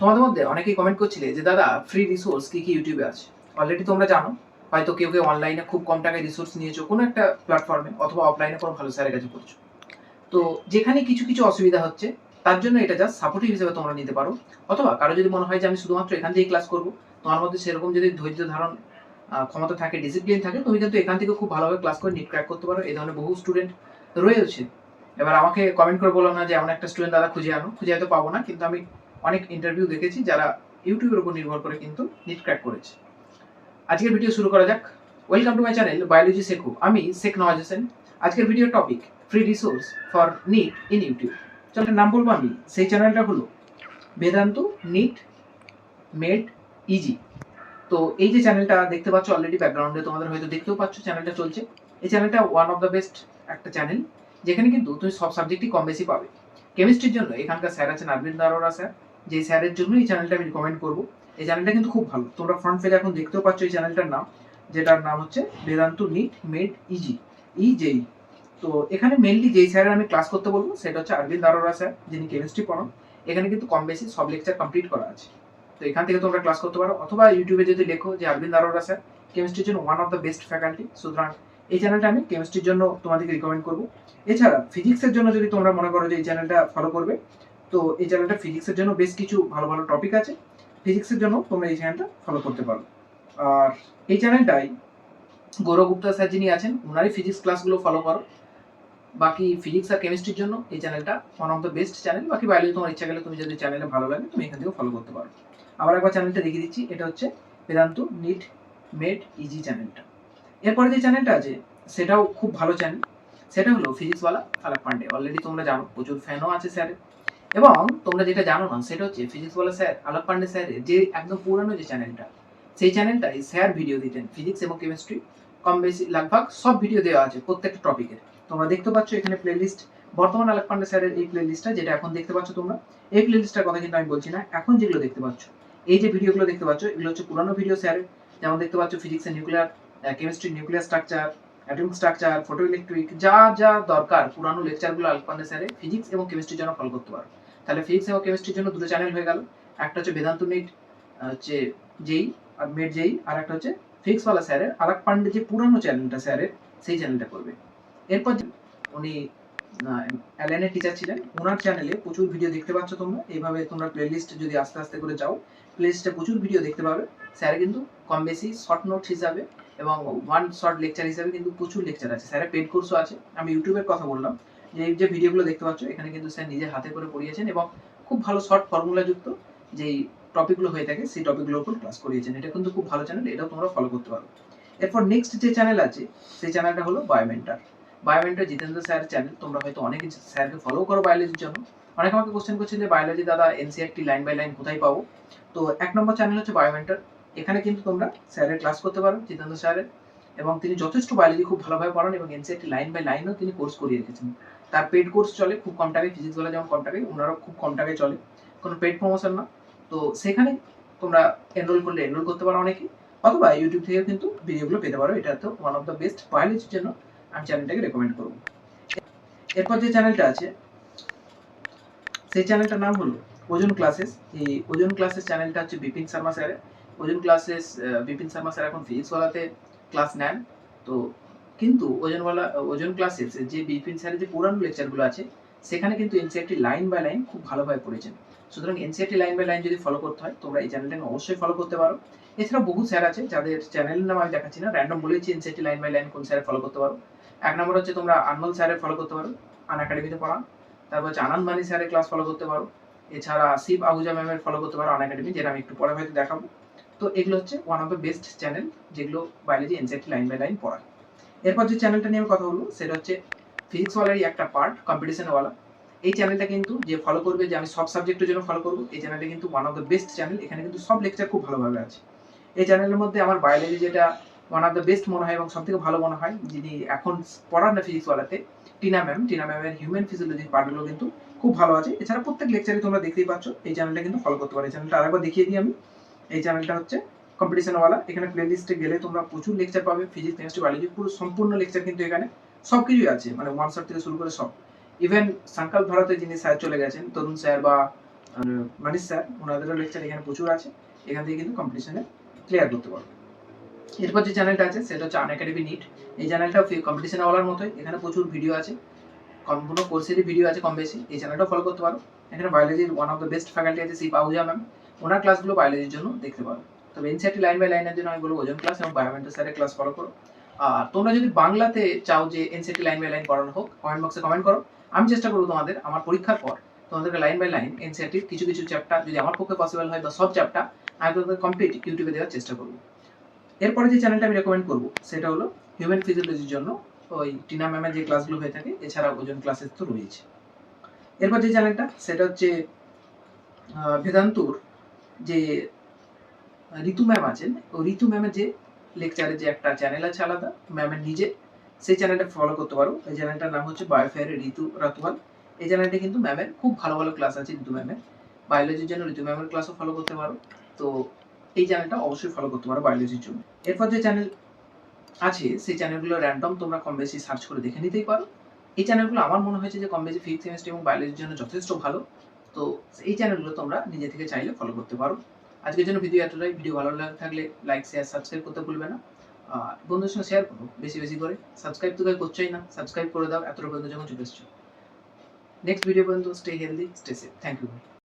তোমাদের মধ্যে অনেকেই কমেন্ট করছিলে যে, দাদা ফ্রি রিসোর্স কি কি ইউটিউবে আছে? অলরেডি তোমরা জানো। হয়তো কেউ কেউ অনলাইনে খুব কম টাকায় রিসোর্স নিয়েছো, কোনো একটা প্ল্যাটফর্মে অথবা অফলাইনে কোনো ভালো স্যারের কাছে করছ তো যেখানে কিছু কিছু অসুবিধা হচ্ছে, তার জন্য এটা জাস্ট সাপোর্টিভ হিসেবে তোমরা নিতে পারো। অথবা কারও যদি মনে হয় যে, আমি শুধুমাত্র এখান থেকেই ক্লাস করব, তোমার মধ্যে সেরকম যদি ধৈর্য ধারণ ক্ষমতা থাকে ডিসিপ্লিন থাকে, তুমি কিন্তু এখান থেকে খুব ভালোভাবে ক্লাস করে নিট ক্র্যাক করতে পারো। এই ধরনের বহু স্টুডেন্ট রয়েছে। এবার আমাকে কমেন্ট করে বলো না যে, এমন একটা স্টুডেন্ট দাদা খুঁজে আনো। খুঁজে হয়তো পাবো না, কিন্তু আমি অনেক ইন্টারভিউ দেখেছি যারা ইউটিউবের উপর নির্ভর করে কিন্তু নিট ক্র্যাক করেছে। আজকের ভিডিও শুরু করা যাক। Welcome to my channel biology শেখো আমি শেখ নওয়াজ হোসেন আজকের video topic free resource for NEET in YouTube চ্যানেলটার নাম বলব আমি। সেই চ্যানেলটা হলো বেদান্ত নিট মেড ইজি তো এই যে চ্যানেলটা দেখতে পাচ্ছ অলরেডি ব্যাকগ্রাউন্ডে তোমাদের হয়তো দেখতেও পাচ্ছ চ্যানেলটা চলছে। এই চ্যানেলটা ওয়ান অফ দ্য বেস্ট একটা চ্যানেল যেখানে কিন্তু তুমি সব সাবজেক্টই কম বেশি পাবে। কেমিস্ট্রির জন্য এখানকার স্যার আছেন অরবিন্দ আরোরা স্যার যে স্যারের জন্য এই চ্যানেলটা আমি রিকমেন্ড করব। এই চ্যানেলটা কিন্তু খুব ভালো। তোমরা ফ্রন্ট পেজে এখন দেখতেও পাচ্ছ এই চ্যানেলটার নাম, যেটার নাম হচ্ছে বেদান্ত নিট মেড ইজি ই ইজেই তো এখানে মেনলি যেই স্যারের আমি ক্লাস করতে বলব, সেটা হচ্ছে অরবিন্দ আরোরা স্যার যিনি কেমিস্ট্রি পড়ান। এখানে কিন্তু কম বেশি সব লেকচার কমপ্লিট করা আছে। তো এখান থেকে তোমরা ক্লাস করতে পারো। অথবা ইউটিউবে যদি লেখো যে অরবিন্দ আরোরা স্যার কেমিস্ট্রির জন্য one of the best faculty সুতরাং এই চ্যানেলটা আমি কেমিস্ট্রির জন্য তোমাদেরকে রিকমেন্ড করব। এছাড়া ফিজিক্সের জন্য যদি তোমরা মনে করো যে এই চ্যানেলটা ফলো করবে তো এই চ্যানেলটা ফিজিক্সের জন্য বেশ কিছু ভালো ভালো টপিক আছে। ফিজিক্সের জন্য তোমরা এই চ্যানেলটা ফলো করতে পারো। আর এই চ্যানেলটাই গৌরব গুপ্তা স্যার যিনি আছেন ওনারই ফিজিক্স ক্লাসগুলো ফলো করো। বাকি ফিজিক্স আর কেমিস্ট্রির জন্য এই চ্যানেলটা one of the best channel বাকি বায়োলজি তোমার ইচ্ছা গেলে তুমি যদি চ্যানেলে ভালো লাগে, তুমি এখান থেকে ফলো করতে পারো। আবার একবার চ্যানেলটা দেখিয়ে দিচ্ছি, এটা হচ্ছে বেদান্ত নিট মেড ইজি চ্যানেলটা এরপরে যে চ্যানেলটা আছে, সেটাও খুব ভালো চ্যানেল সেটা হলো ফিজিক্সওয়ালা আলাপ পান্ডে। অলরেডি তোমরা জানো, প্রচুর ফ্যানও আছে স্যারের এবং তোমরা যেটা জানো না, সেটা হচ্ছে ফিজিক্সওয়ালা স্যার, আলাপ পান্ডে স্যারের যে একদম পুরানো যে চ্যানেলটা সেই চ্যানেলটাই স্যার ভিডিও দিতেন ফিজিক্স এবং কেমিস্ট্রি কম বেশি লাগভাগ সব ভিডিও দেওয়া আছে প্রত্যেকটা টপিকের তোমরা দেখতে পাচ্ছ এখানে প্লেলিস্ট বর্তমান আলাপ পান্ডে স্যারের এই প্লেলিস্টটা যেটা এখন দেখতে পাচ্ছ তোমরা, এই প্লেলিস্টটার কথা কিন্তু আমি বলছি না, এখন যেগুলো দেখতে পাচ্ছ, এই যে ভিডিওগুলো দেখতে পাচ্ছ, এগুলো হচ্ছে পুরানো ভিডিও স্যারের যেমন দেখতে পাচ্ছ ফিজিক্সের nuclear chemistry nuclear structure atomic structure photo electric যা যা দরকার, পুরানো লেকচারগুলো আলপান্ডে স্যারে ফিজিক্স এবং কেমিস্ট্রির জন্য ফলো করতে পারো। তাহলে ফিজিক্স এবং কেমিস্ট্রির জন্য দুটো চ্যানেল হয়ে গেল। একটা হচ্ছে বেদান্ত নিট হচ্ছে যেই, আর মেড যেই, আর একটা হচ্ছে ফিজিক্সওয়ালা স্যারের আলাক পান্ডে যে পুরানো চ্যানেলটা স্যারের সেই চ্যানেলটা করবে। এরপর উনি অ্যালেনের টিচার ছিলেন, ওনার চ্যানেলে প্রচুর ভিডিও দেখতে পাচ্ছ তোমরা। এইভাবে তোমরা প্লেলিস্ট যদি আস্তে আস্তে করে যাও প্লেলিস্টে প্রচুর ভিডিও দেখতে পাবে। স্যার কিন্তু কম বেশি শর্ট নোট হিসাবে এবং ওয়ান শর্ট লেকচার হিসাবে কিন্তু প্রচুর লেকচার আছে। স্যারের পেড কোর্সও আছে। আমি ইউটিউবের কথা বললাম। যে যে ভিডিওগুলো দেখতে পাচ্ছ, এখানে কিন্তু স্যার নিজের হাতে করে পড়িয়েছেন এবং খুব ভালো শর্ট ফর্মুলা যুক্ত যেই টপিকগুলো হয়ে থাকে, সেই টপিকগুলোর উপর ক্লাস করিয়েছেন। এটা কিন্তু খুব ভালো চ্যানেল এটাও তোমরা ফলো করতে পারো। এরপর নেক্সট যে চ্যানেল আছে, সেই চ্যানেলটা হলো Biomentor Biomentor Jitendra sir channel তোমরা হয়তো অনেক স্যারকে ফলো করো বায়োলজির জন্য। অনেকে আমাকে কোশ্চেন করছেন যে বায়োলজি দাদা এনসিআরটি লাইন বাই লাইন কোথায় পাবো? তো এক নম্বর চ্যানেল হচ্ছে বায়োমেন্টার এখানে কিন্তু তোমরা স্যারের ক্লাস করতে পারো, জিতেন্দ্র স্যারের। এবং তিনি যথেষ্ট বায়োলজি খুব ভালোভাবে পড়ান এবং এনসিআরটি লাইন বাই লাইনও তিনি কোর্স করিয়ে রেখেছেন। তার পেড কোর্স চলে, খুব কম টাকায় ফিজিক্স বলে যেমন কম টাকায়, ওনারও খুব কম টাকায় চলে। কোনো পেড প্রমোশন না। তো সেখানে তোমরা এনরোল করলে এনরোল করতে পারো অনেকে। অথবা ইউটিউব থেকেও কিন্তু ভিডিওগুলো পেতে পারো। এটা তো ওয়ান অফ দ্য বেস্ট বায়োলজির জন্য আমি চ্যানেলটাকে রেকমেন্ড করব। এরপর যে চ্যানেলটা আছে, সেই চ্যানেলটার নাম হলো ওজন ক্লাসেস এই ওজন ক্লাসেস চ্যানেলটা হচ্ছে বিপিন শর্মা স্যারের। ওজন ক্লাসেস বিপিন শর্মা স্যার এখন ফিজিক্স ফিজিক্সওয়ালাতে ক্লাস নেন। তো কিন্তু ওজনওয়ালা ওজন ক্লাসেস যে বিপিন স্যারের যে পুরানো লেকচারগুলো আছে, সেখানে কিন্তু এনসিআরটি লাইন বাই লাইন খুব ভালোভাবে পড়েছেন। সুতরাং এনসিআরটি লাইন বাই লাইন যদি ফলো করতে হয়, তোমরা এই চ্যানেলটাকে অবশ্যই ফলো করতে পারো। এছাড়া বহু স্যার আছে, যাদের চ্যানেলের নাম আমি দেখাচ্ছি না র্যান্ডম বলেছি এনসিআরটি লাইন বাই লাইন কোন স্যার ফলো করতে পারো। এক নম্বর হচ্ছে তোমরা আনমল স্যারের ফলো করতে পারো আন একাডেমিতে পড়ান তারপর হচ্ছে আনন্দ মানি স্যারের ক্লাস ফলো করতে পারো। এছাড়া শিব আহুজা ম্যামের ফলো করতে পারো আন একাডেমি যেটা আমি একটু পরে হয়তো দেখাবো। তো এগুলো হচ্ছে one of the best channel যেগুলো biology NCERT line by line পড়ায়। এরপর যে চ্যানেলটা নিয়ে আমি কথা বলব, সেটা হচ্ছে ফিজিক্স ওয়ালারই একটা পার্ট কম্পিটিশনওয়ালা এই চ্যানেলটা কিন্তু যে ফলো করবে, যে আমি সব সাবজেক্টের জন্য ফলো করব, এই চ্যানেলটা কিন্তু one of the best channel এখানে কিন্তু সব লেকচার খুব ভালোভাবে আছে। এই চ্যানেলের মধ্যে আমার বায়োলজি যেটা ওয়ান অফ দ্য বেস্ট মনে হয় এবং সব থেকে ভালো মনে হয়, যিনি এখন পড়ান না ফিজিক্স ওয়ালাতে টিনা ম্যাম। টিনা ম্যামের হিউম্যান ফিজিওলজি পার্টগুলো কিন্তু খুব ভালো আছে। এছাড়া প্রত্যেক লেকচারে তোমরা দেখতেই পাচ্ছ, এই চ্যানেলটা কিন্তু ফলো করতে পারো। এই চ্যানেলটা আরেকবার দেখিয়ে দিই আমি। এই চ্যানেলটা হচ্ছে কম্পিটিশনওয়ালা এখানে প্লে লিস্টে গেলে তোমরা প্রচুর লেকচার পাবে ফিজিক্স কেমিস্ট্রি বায়োলজি পুরো সম্পূর্ণ লেকচার কিন্তু এখানে সব কিছুই আছে মানে ওয়ান শট থেকে শুরু করে সব। ইভেন সংকল্প ভারতে যিনি স্যার চলে গেছেন, তরুণ স্যার বা মানিশ স্যার ওনাদেরও লেকচার এখানে প্রচুর আছে, এখান থেকে কিন্তু কম্পিটিশনে ক্লিয়ার করতে পারবে। এরপর যে চ্যানেলটা আছে, সেটা হচ্ছে আন একাডেমি নিট এই চ্যানেলটা কম্পিটিশন বলার মতোই, এখানে প্রচুর ভিডিও আছে। সম্পূর্ণ কোর্সেরই ভিডিও আছে কম বেশি, এই চ্যানেলটাও ফলো করতে পারো। এখানে বায়োলজির one of the best faculty আছে সেই পাউজা ম্যাম ওনার ক্লাসগুলো বায়োলজির জন্য দেখতে পারো। তবে এনসিআরটি লাইন বাই লাইনের জন্য আমি বলব ওজন ক্লাস এবং বায়োমেন্টাল স্যারের ক্লাস ফলো করো। আর তোমরা যদি বাংলাতে চাও যে এনসিআরটি লাইন বাই লাইন পড়ানো হোক কমেন্ট বক্সে কমেন্ট করো। আমি চেষ্টা করব তোমাদের আমার পরীক্ষার পর তোমাদেরকে লাইন বাই লাইন এনসিআরটির কিছু কিছু চ্যাপ্টার যদি আমার পক্ষে পসিবল হয় বা সব চ্যাপ্টার আমি তোমাদের কমপ্লিট ইউটিউবে দেওয়ার চেষ্টা করব। এরপরে যে চ্যানেলটা আমি রেকমেন্ড করব সেটা হলো হিউম্যান ফিজিওলজির জন্য ওই টিনা ম্যামের যে ক্লাসগুলো হয়ে থাকে এছাড়া ওজন ক্লাসেস তো রয়েছে। এরপর যে চ্যানেলটা সেটা হচ্ছে আহ, বেদান্তুর যে ঋতু ম্যাম আছেন। ও ঋতু ম্যামের যে লেকচারের যে একটা চ্যানেল আছে আলাদা ম্যামের নিজে সেই চ্যানেলটা ফলো করতে পারো। এই চ্যানেলটার নাম হচ্ছে বায়োফেয়ার ঋতু রাতুয়াল। এই চ্যানেলটা কিন্তু ম্যামের খুব ভালো ভালো ক্লাস আছে ঋতু ম্যামের বায়োলজির জন্য ঋতু ম্যামের ক্লাসও ফলো করতে পারো। তো এই চ্যানেলটা অবশ্যই ফলো করতে পারো বায়োলজির জন্য। এরপর যে চ্যানেল আছে, সেই চ্যানেলগুলো র্যান্ডম তোমরা কম বেশি সার্চ করে দেখে নিতেই পারো। এই চ্যানেলগুলো আমার মনে হয়েছে যে কম বেশি ফিফথ সেমিস্টার এবং বায়োলজির জন্য যথেষ্ট ভালো। তো এই চ্যানেলগুলো তোমরা নিজে থেকে চাইলে ফলো করতে পারো। আজকের জন্য ভিডিও এতটাই। ভিডিও ভালো লাগে থাকলে লাইক শেয়ার সাবস্ক্রাইব করতে ভুলবে না। বন্ধুদের সঙ্গে শেয়ার করো বেশি বেশি করে। সাবস্ক্রাইব তো করছোই না। সাবস্ক্রাইব করে দাও এতটা পর্যন্ত যখন চলে এসছো। নেক্সট ভিডিও পর্যন্ত stay healthy stay safe thank you